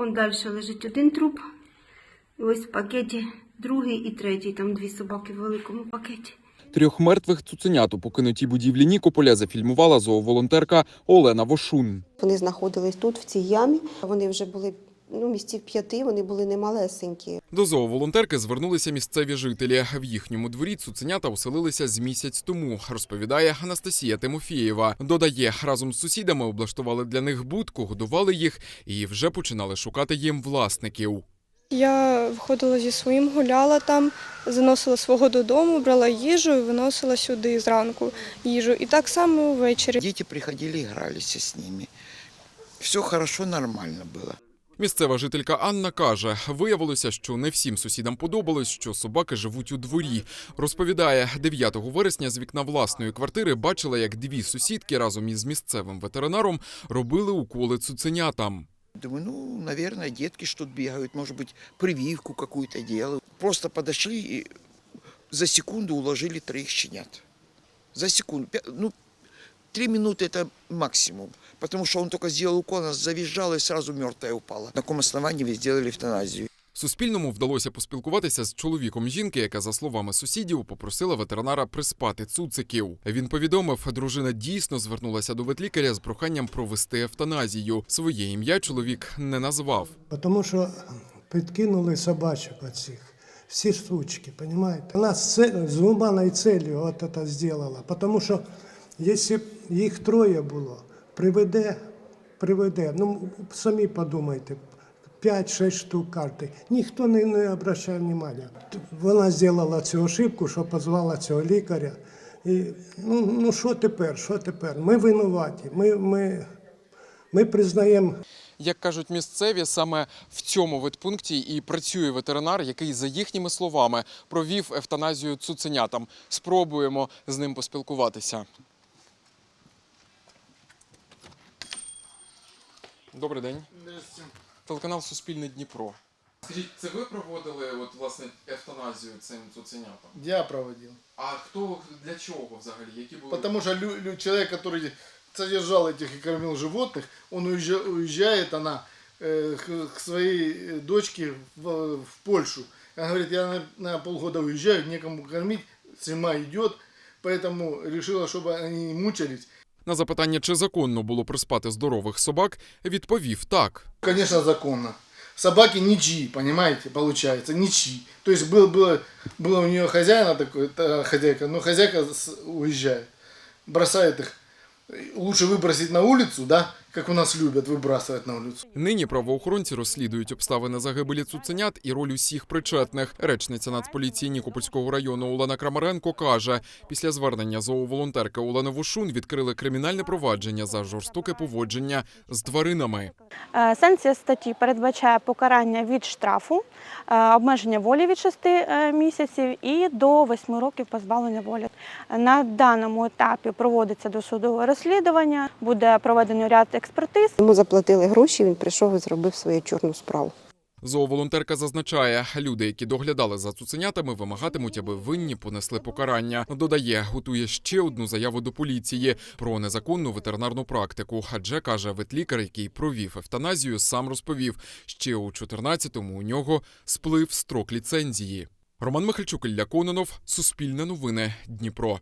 Он далі лежить один труп. І ось в пакеті другий і третій. Там дві собаки в великому пакеті. Трьох мертвих цуценят у покинутій будівлі Нікополя зафільмувала зооволонтерка Олена Вошун. Вони знаходились тут, в цій ямі. Вони вже були ну, місців п'яти, вони були немалесенькі. До зооволонтерки звернулися місцеві жителі. В їхньому дворі цуценята оселилися з місяць тому, розповідає Анастасія Тимофієва. Додає, разом з сусідами облаштували для них будку, годували їх і вже починали шукати їм власників. Я виходила зі своїм, гуляла там, заносила свого додому, брала їжу і виносила сюди зранку їжу. І так само ввечері. Дети приходили, игрались с ними. Все хорошо, нормально было. Місцева жителька Анна каже, виявилося, що не всім сусідам подобалось, що собаки живуть у дворі. Розповідає, 9 вересня з вікна власної квартири бачила, як дві сусідки разом із місцевим ветеринаром робили уколи цуценятам. Думаю, ну, наверное, детки что-то бегают, может быть, прививку какую-то делают. Просто подошли и за секунду уложили троих щенят. За секунду. Ну, три минуты это максимум. Потому что он только сделал укол, она завизжала и сразу мертвая упала. На каком основании вы сделали эвтаназию? Суспільному вдалося поспілкуватися з чоловіком жінки, яка, за словами сусідів, попросила ветеринара приспати цуциків. Він повідомив, дружина дійсно звернулася до ветлікаря з проханням провести евтаназію. Своє ім'я чоловік не назвав. Тому що підкинули собачок оцих. Всі штучки, понимаете? Вона з, це- з гуманною целью от это сделала. Тому що якщо б їх троє було, приведе, приведе, ну самі подумайте, 5-6 штук карти. Ніхто не, не обращає внимання. Вона зробила цю ошибку, що позвала цього лікаря. І, ну, ну що тепер? Що тепер? Ми винуваті. Ми, ми, ми признаємо Як кажуть місцеві, саме в цьому ветпункті і працює ветеринар, який, за їхніми словами, провів евтаназію цуценятам. Спробуємо з ним поспілкуватися. Добрий день. Телеканал Суспільне Дніпро. Скажіть, це ви проводили от, власне евтаназію цим цуценятам? Я проводил. А хто для чого взагалі? Які були Потому что лю- лю- человек, который содержал этих и кормил животных, он уезжа- уезжает, она э, к, к своей э, дочке в, в Польшу. Она говорит, я на, на полгода уезжаю, некому кормить, зима идет, поэтому решила, чтобы они не мучались. на запитання, чи законно було приспати здорових собак, відповів так. Конечно, законно. Собаки ничьи, понимаете, получается, ничьи. То есть был, было, было у нее хозяина такой, та хозяйка, но хозяйка с- уезжает, бросает их. Лучше выбросить на улицу, да, как у нас любят выбрасывать на улицу. Нині правоохоронці розслідують обставини загибелі цуценят і роль усіх причетних. Речниця Нацполіції Нікопольського району Олена Крамаренко каже, після звернення зооволонтерки Олени Вушун відкрили кримінальне провадження за жорстоке поводження з тваринами. Е, Санкція статті передбачає покарання від штрафу, е, обмеження волі від 6 місяців і до 8 років позбавлення волі. На даному етапі проводиться досудове розслідування, буде проведено ряд експертиз. Йому заплатили гроші, він прийшов і зробив свою чорну справу. Зооволонтерка зазначає, люди, які доглядали за цуценятами, вимагатимуть, аби винні понесли покарання. Додає, готує ще одну заяву до поліції про незаконну ветеринарну практику. Адже каже, ветлікар, який провів евтаназію, сам розповів, ще у 14-му у нього сплив строк ліцензії. Роман Михальчук, Ілля Кононов, Суспільне новини, Дніпро.